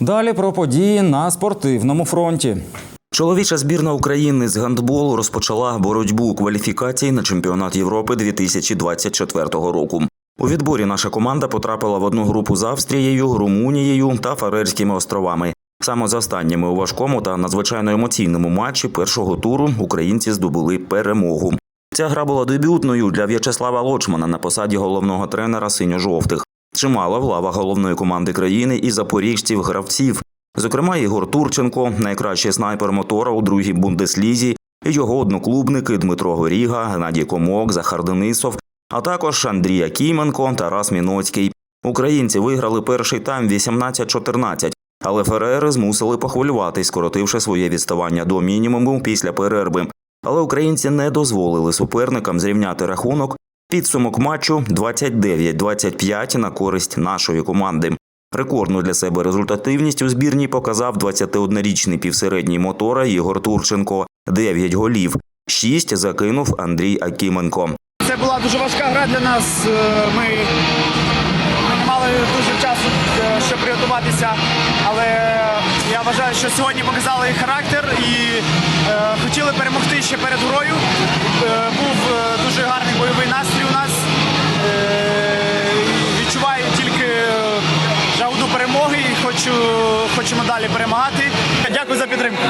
Далі про події на спортивному фронті. Чоловіча збірна України з гандболу розпочала боротьбу у кваліфікації на чемпіонат Європи 2024 року. У відборі наша команда потрапила в одну групу з Австрією, Румунією та Фарерськими островами. Саме з останніми у важкому та надзвичайно емоційному матчі першого туру українці здобули перемогу. Ця гра була дебютною для В'ячеслава Лочмана на посаді головного тренера синьо-жовтих. Чимало в лавах головної команди країни і запоріжців гравців. Зокрема, Ігор Турченко, найкращий снайпер мотора у другій бундеслізі, і його одноклубники Дмитро Горіга, Геннадій Комок, Захар Денисов, а також Андрій Акіменко, Тарас Міноцький. Українці виграли перший тайм 18-14, але Ферери змусили похвилюватись, скоротивши своє відставання до мінімуму після перерви. Але українці не дозволили суперникам зрівняти рахунок. Підсумок матчу 29-25 на користь нашої команди. Рекордну для себе результативність у збірній показав 21-річний півсередній мотора Ігор Турченко. 9 голів. 6 закинув Андрій Акіменко. Це була дуже важка гра для нас. Е, Ми, не мали дуже часу, е, щоб приготуватися. Але я вважаю, що сьогодні показали характер і е, хотіли перемогти ще перед грою. Був е, дуже гарний бойовий настрій у нас. Е, відчуваю тільки е, жагу до перемоги і хочу, хочемо далі перемагати. Дякую за підтримку.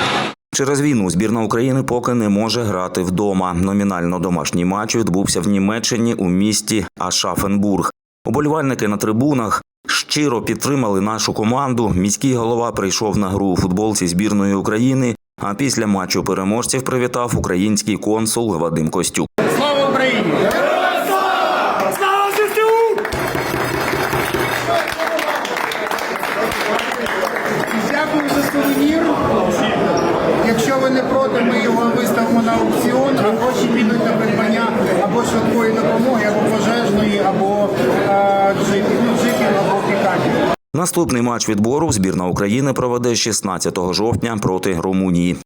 Через війну збірна України поки не може грати вдома. Номінально домашній матч відбувся в Німеччині у місті Ашафенбург. Уболівальники на трибунах щиро підтримали нашу команду. Міський голова прийшов на гру у футболці збірної України. А після матчу переможців привітав український консул Вадим Костюк. Слава Україні! Слава ЗСУ! Дякую за сувенір. Якщо ви не проти, ми його виставимо на аукціон, гроші підуть на придбання або швидкої допомоги, або пожежної, або е, ну, джипів, або пікапів. Наступний матч відбору збірна України проведе 16 жовтня проти Румунії.